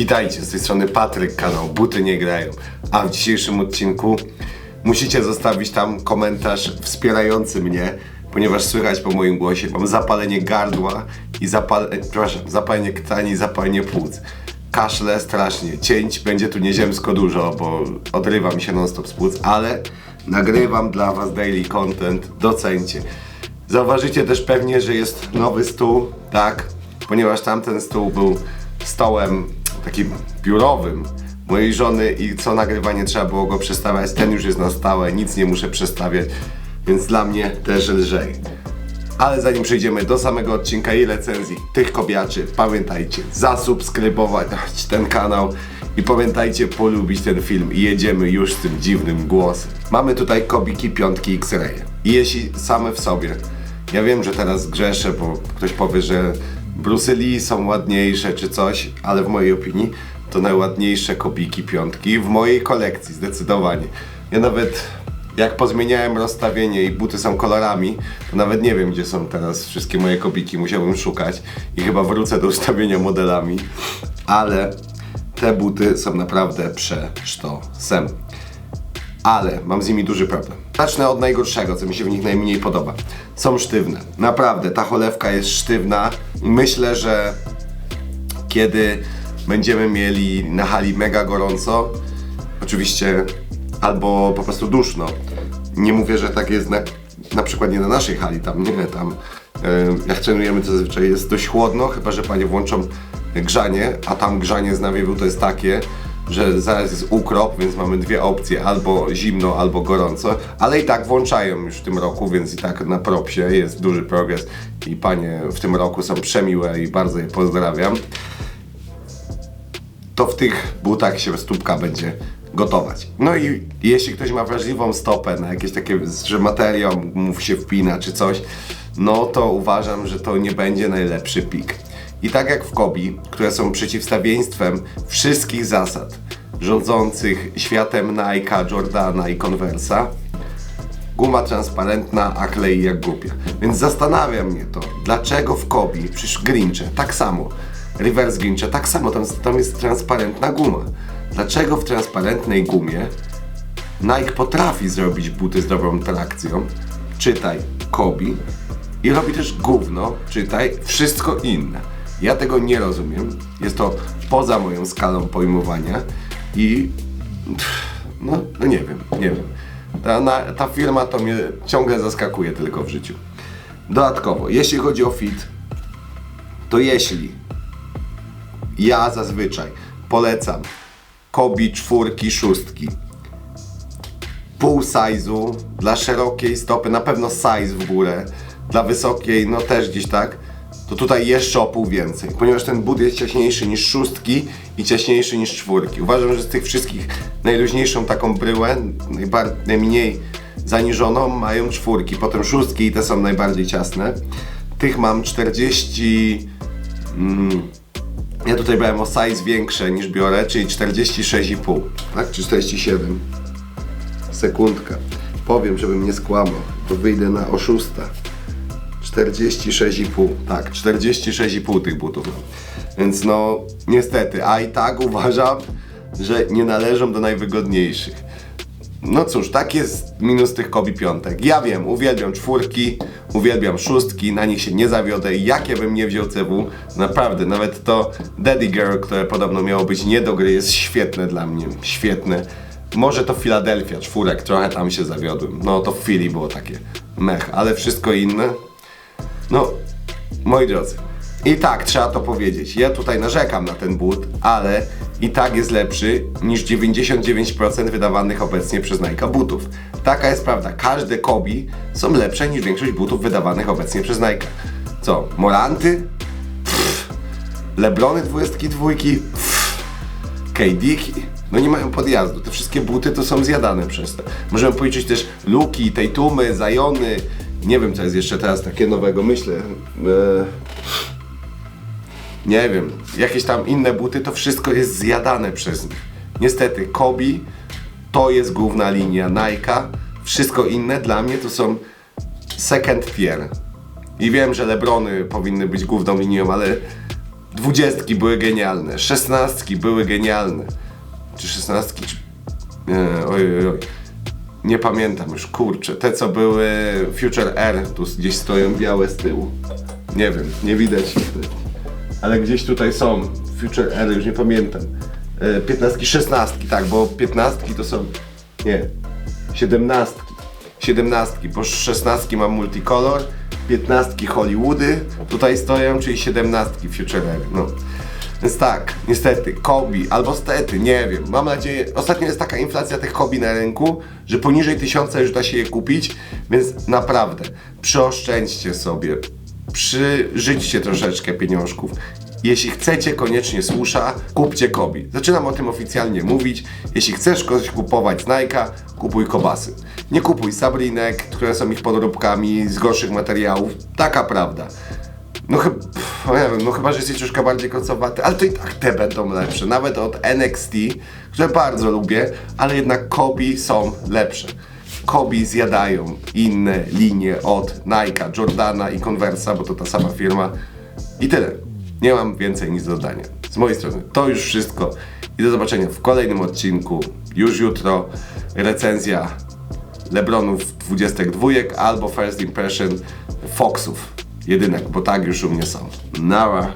Witajcie, z tej strony Patryk, kanał Buty Nie Grają. A w dzisiejszym odcinku musicie zostawić tam komentarz wspierający mnie, ponieważ słychać po moim głosie, mam zapalenie gardła i zapal... e, przepraszam, zapalenie krtani i zapalenie płuc. Kaszle strasznie, cięć będzie tu nieziemsko dużo, bo odrywa mi się non stop z płuc, ale nagrywam dla was daily content, docencie. Zauważycie też pewnie, że jest nowy stół, tak? Ponieważ tamten stół był stołem takim biurowym mojej żony i co nagrywanie trzeba było go przestawiać. Ten już jest na stałe, nic nie muszę przestawiać, więc dla mnie też lżej. Ale zanim przejdziemy do samego odcinka i recenzji tych kobiaczy, pamiętajcie zasubskrybować ten kanał i pamiętajcie polubić ten film i jedziemy już z tym dziwnym głosem. Mamy tutaj kobiki piątki X-Ray. I jeśli same w sobie, ja wiem, że teraz grzeszę, bo ktoś powie, że Bruce Lee są ładniejsze czy coś, ale w mojej opinii to najładniejsze kobiki piątki w mojej kolekcji, zdecydowanie. Ja nawet jak pozmieniałem rozstawienie i buty są kolorami, to nawet nie wiem, gdzie są teraz wszystkie moje kobiki, musiałbym szukać i chyba wrócę do ustawienia modelami, ale te buty są naprawdę przesztosem. Ale mam z nimi duży problem. Zacznę od najgorszego, co mi się w nich najmniej podoba. Są sztywne. Naprawdę, ta cholewka jest sztywna myślę, że kiedy będziemy mieli na hali mega gorąco, oczywiście albo po prostu duszno. Nie mówię, że tak jest na, na przykład nie na naszej hali, tam nie, tam e, jak trenujemy to zazwyczaj jest dość chłodno, chyba że panie włączą grzanie, a tam grzanie z nawiewu to jest takie, że zaraz jest ukrop, więc mamy dwie opcje, albo zimno, albo gorąco, ale i tak włączają już w tym roku, więc i tak na propsie jest duży progres i panie w tym roku są przemiłe i bardzo je pozdrawiam to w tych butach się stópka będzie gotować. No i jeśli ktoś ma wrażliwą stopę na jakieś takie, że materiał mu się wpina czy coś, no to uważam, że to nie będzie najlepszy pik. I tak jak w Kobi, które są przeciwstawieństwem wszystkich zasad rządzących światem Nike'a, Jordana i Conversa, Guma transparentna, a klei jak głupia. Więc zastanawia mnie to, dlaczego w Kobi, przecież Grincze, tak samo, Reverse Grincze, tak samo, tam, tam jest transparentna guma. Dlaczego w transparentnej gumie Nike potrafi zrobić buty z dobrą trakcją, czytaj Kobi, i robi też gówno, czytaj wszystko inne. Ja tego nie rozumiem, jest to poza moją skalą pojmowania i no, no nie wiem, nie wiem. Ta, na, ta firma to mnie ciągle zaskakuje tylko w życiu. Dodatkowo, jeśli chodzi o fit, to jeśli ja zazwyczaj polecam Kobi czwórki, szóstki, pół size'u, dla szerokiej stopy, na pewno size w górę, dla wysokiej, no też gdzieś tak, to tutaj jeszcze o pół więcej, ponieważ ten but jest ciaśniejszy niż szóstki i ciaśniejszy niż czwórki. Uważam, że z tych wszystkich najluźniejszą taką bryłę, najmniej zaniżoną mają czwórki, potem szóstki i te są najbardziej ciasne. Tych mam 40... Mm, ja tutaj brałem o size większe niż biorę, czyli 46,5, tak? Czy 47? Sekundka. Powiem, żebym nie skłamał, to wyjdę na oszusta. 46,5. Tak, 46,5 tych butów. Więc no, niestety, a i tak uważam, że nie należą do najwygodniejszych. No cóż, tak jest minus tych kobi piątek. Ja wiem, uwielbiam czwórki, uwielbiam szóstki, na nich się nie zawiodę. Jak ja bym nie wziął CW, naprawdę, nawet to Daddy Girl, które podobno miało być nie do gry, jest świetne dla mnie, świetne. Może to Philadelphia, czwórek, trochę tam się zawiodłem. No to w Philly było takie mech, ale wszystko inne, no, moi drodzy, i tak trzeba to powiedzieć. Ja tutaj narzekam na ten but, ale i tak jest lepszy niż 99% wydawanych obecnie przez Nike butów. Taka jest prawda. Każde Kobi są lepsze niż większość butów wydawanych obecnie przez Nike. Co? Moranty? Pff. Lebrony 22? Pff. KD? No nie mają podjazdu. Te wszystkie buty to są zjadane przez to. Możemy policzyć też Luki, Tatumy, Zajony. Nie wiem co jest jeszcze teraz takie nowego, myślę. Eee, nie wiem, jakieś tam inne buty, to wszystko jest zjadane przez nich. Niestety, Kobi to jest główna linia Nike'a. Wszystko inne dla mnie to są second tier. I wiem, że Lebrony powinny być główną linią, ale Dwudziestki były genialne, szesnastki były genialne. Czy szesnastki, czy... Nie, oj, oj, oj. Nie pamiętam już, kurczę. Te co były Future R, tu gdzieś stoją białe z tyłu. Nie wiem, nie widać niestety. Ale gdzieś tutaj są. Future R, już nie pamiętam. E, Piętnastki, szesnastki, tak, bo piętnastki to są... Nie, siedemnastki. Siedemnastki, bo szesnastki mam multicolor, piętnastki Hollywoody tutaj stoją, czyli siedemnastki Future R, no. Więc tak, niestety, Kobi, albo stety, nie wiem. Mam nadzieję, ostatnio jest taka inflacja tych Kobi na rynku, że poniżej tysiąca już da się je kupić, więc naprawdę, przyoszczędźcie sobie, przyżyćcie troszeczkę pieniążków. Jeśli chcecie koniecznie susza, kupcie Kobi. Zaczynam o tym oficjalnie mówić. Jeśli chcesz coś kupować z Nike'a, kupuj kobasy. Nie kupuj Sabrinek, które są ich podróbkami z gorszych materiałów. Taka prawda. No chyba, nie wiem, no chyba, że jesteś troszkę bardziej kocowaty, ale to i tak te będą lepsze. Nawet od NXT, które bardzo lubię, ale jednak Kobi są lepsze. Kobi zjadają inne linie od Nike'a, Jordana i Conversa, bo to ta sama firma. I tyle. Nie mam więcej nic do dodania. Z mojej strony to już wszystko. I do zobaczenia w kolejnym odcinku. Już jutro recenzja Lebronów 22 albo First Impression Foxów jedynek, bo tak już u mnie są. Nara.